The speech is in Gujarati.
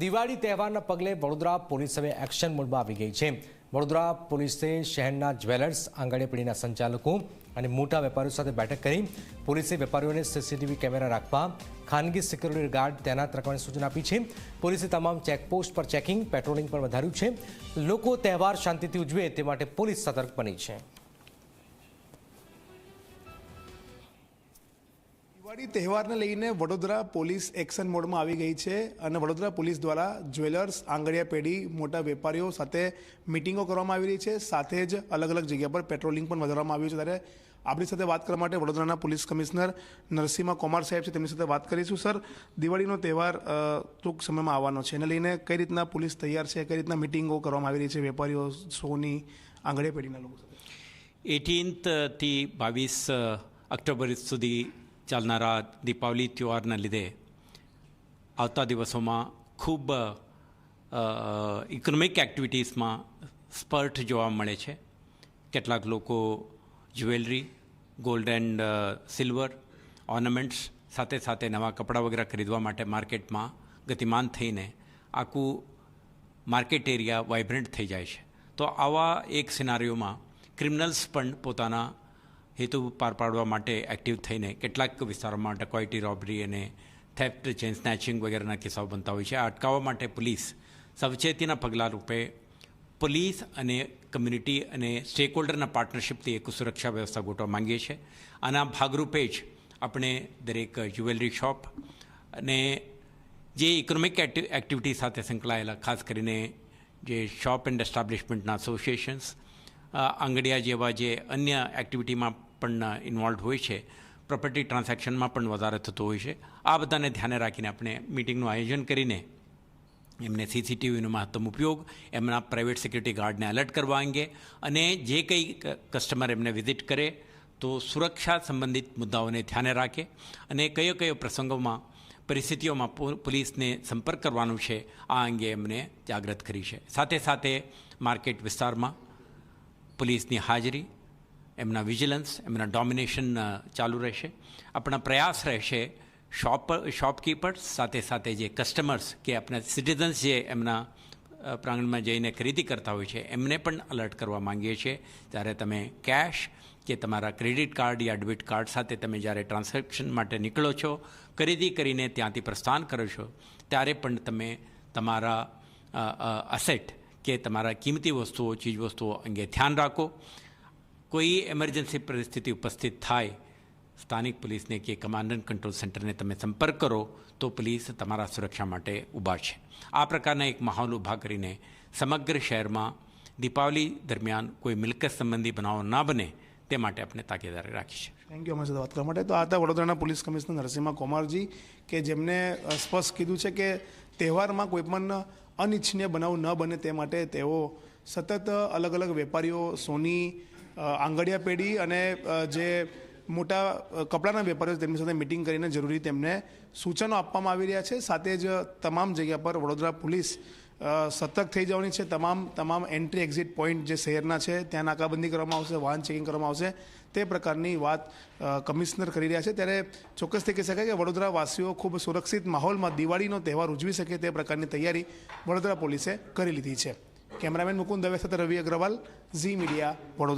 દિવાળી તહેવારના પગલે વડોદરા પોલીસ હવે એક્શન મોડમાં આવી ગઈ છે. વડોદરા પોલીસે શહેરના જ્વેલર્સ આંગણેપડીના સંચાલકો અને મોટા વેપારીઓ સાથે બેઠક કરી. પોલીસે વેપારીઓને સીસીટીવી કેમેરા રાખવા, ખાનગી સિક્યુરિટી ગાર્ડ તૈનાત રાખવાની સૂચના આપી છે. પોલીસે તમામ ચેકપોસ્ટ પર ચેકિંગ, પેટ્રોલિંગ પણ વધાર્યું છે. લોકો તહેવાર શાંતિથી ઉજવે તે માટે પોલીસ સતર્ક બની છે. દિવાળી તહેવારને લઈને વડોદરા પોલીસ એક્શન મોડમાં આવી ગઈ છે અને વડોદરા પોલીસ દ્વારા જ્વેલર્સ, આંગળીયા પેઢી, મોટા વેપારીઓ સાથે મિટિંગો કરવામાં આવી રહી છે. સાથે જ અલગ અલગ જગ્યા પર પેટ્રોલિંગ પણ વધારવામાં આવ્યું છે. ત્યારે આપણી સાથે વાત કરવા માટે વડોદરાના પોલીસ કમિશનર નરસિંહ કુમાર સાહેબ છે. તેમની સાથે વાત કરીશું. સર, દિવાળીનો તહેવાર ટૂંક સમયમાં આવવાનો છે. એને લઈને કઈ રીતના પોલીસ તૈયાર છે? કઈ રીતના મિટિંગો કરવામાં આવી રહી છે? વેપારીઓ, સોની, આંગળીયા પેઢીના લોકો સાથે. બાવીસ ઓક્ટોબર સુધી ચાલનારા દીપાવલી તહેવારના લીધે આવતા દિવસોમાં ખૂબ ઇકોનોમિક એક્ટિવિટીઝમાં સ્પર્ટ જોવા મળે છે કેટલાક લોકો jewellery gold and silver ornaments સાથે સાથે નવા કપડાં વગેરે ખરીદવા માટે માર્કેટમાં ગતિમાન થઈને આખું માર્કેટ એરિયા વાઇબ્રન્ટ થઈ જાય છે તો આવા એક સિનારીઓમાં ક્રિમિનલ્સ પણ પોતાના હેતુ પાર પાડવા માટે એક્ટિવ થઈને કેટલાક વિસ્તારોમાં ડકોઇટી રોબરી અને થેફ્ટ ચેન સ્નેચિંગ વગેરેના કિસ્સાઓ બનતા હોય છે. આ અટકાવવા માટે પોલીસ સાવચેતીના પગલાં રૂપે પોલીસ અને કમ્યુનિટી અને સ્ટેક હોલ્ડરના પાર્ટનરશિપથી એક સુરક્ષા વ્યવસ્થા ગોઠવા માંગીએ છીએ. આના ભાગરૂપે જ આપણે દરેક જ્વેલરી શોપ અને જે ઇકોનોમિક એક્ટિવિટી સાથે સંકળાયેલા, ખાસ કરીને જે શોપ એન્ડ એસ્ટાબ્લિશમેન્ટના એસોસિએશન્સ આંગડિયા જેવા જે અન્ય એક્ટિવિટીમાં પણ ઇન્વોલ્વ હોય છે. પ્રોપર્ટી ટ્રાન્ઝેક્શનમાં પણ વધારે થતો હોય છે. આ બધાને ધ્યાને રાખીને આપણે મિટિંગનું આયોજન કરીને એમને સીસીટીવીનો મહત્તમ ઉપયોગ, એમના પ્રાઇવેટ સિક્યુરિટી ગાર્ડને એલર્ટ કરવા અંગે અને જે કંઈ કસ્ટમર એમને વિઝિટ કરે તો સુરક્ષા સંબંધિત મુદ્દાઓને ધ્યાને રાખે અને કયો કયો પ્રસંગોમાં, પરિસ્થિતિઓમાં પોલીસને સંપર્ક કરવાનું છે, આ અંગે એમને જાગૃત કરી છે. સાથે સાથે માર્કેટ વિસ્તારમાં પોલીસની હાજરી એમના વિજિલન્સ, એમના ડોમિનેશન ચાલુ રહેશે. આપણા પ્રયાસ રહેશે શોપ શોપકીપર્સ સાથે સાથે જે કસ્ટમર્સ કે આપણા સિટીઝન્સ જે એમના પ્રાંગણમાં જઈને ખરીદી કરતા હોય છે, એમને પણ અલર્ટ કરવા માંગીએ છીએ. ત્યારે તમે કેશ કે તમારા ક્રેડિટ કાર્ડ યા ડેબિટ કાર્ડ સાથે તમે જ્યારે ટ્રાન્ઝેક્શન માટે નીકળો છો, ખરીદી કરીને ત્યાંથી પ્રસ્થાન કરો છો, ત્યારે પણ તમે તમારા અસેટ કે તમારા કિંમતી વસ્તુઓ, ચીજવસ્તુઓ અંગે ધ્યાન રાખો. કોઈ એમરજન્સી પરિસ્થિતિ ઉપસ્થિત થાય સ્થાનિક પોલીસને કે કમાન્ડ એન્ડ કંટ્રોલ સેન્ટરને તમે સંપર્ક કરો તો પોલીસ તમારા સુરક્ષા માટે ઊભા છે આ પ્રકારના એક માહોલ ઊભા કરીને સમગ્ર શહેરમાં દીપાવલી દરમિયાન કોઈ મિલકત સંબંધી બનાવો ના બને તે માટે આપણે તાકેદારી રાખી છે થેન્ક યુ અમારી સાથે વાત કરવા માટે તો આ હતા વડોદરાના પોલીસ કમિશનર નરસિંહા કુમારજી કે જેમને સ્પષ્ટ કીધું છે કે તહેવારમાં કોઈ પણ અનિચ્છનીય બનાવ ન બને તે માટે તેઓ સતત અલગ અલગ વેપારીઓ સોની આંગડિયા પેઢી અને જે મોટા કપડાના વેપારીઓ તેમની સાથે મિટિંગ કરીને જરૂરી તેમને સૂચનો આપવામાં આવી રહ્યા છે. સાથે જ તમામ જગ્યા પર વડોદરા પોલીસ સતર્ક થઈ જવાની છે. તમામ તમામ એન્ટ્રી એક્ઝિટ પોઈન્ટ જે શહેરના છે, ત્યાં નાકાબંધી કરવામાં આવશે, વાહન ચેકિંગ કરવામાં આવશે, તે પ્રકારની વાત કમિશનર કરી રહ્યા છે. ત્યારે ચોક્કસથી કહી શકાય કે વડોદરા વાસીઓ ખૂબ સુરક્ષિત માહોલમાં દિવાળીનો તહેવાર ઉજવી શકે તે પ્રકારની તૈયારી વડોદરા પોલીસે કરી લીધી છે. કેમેરામેન મુકુંદ દવે સાથે રવિ અગ્રવાલ, ઝી મીડિયા, વડોદરા.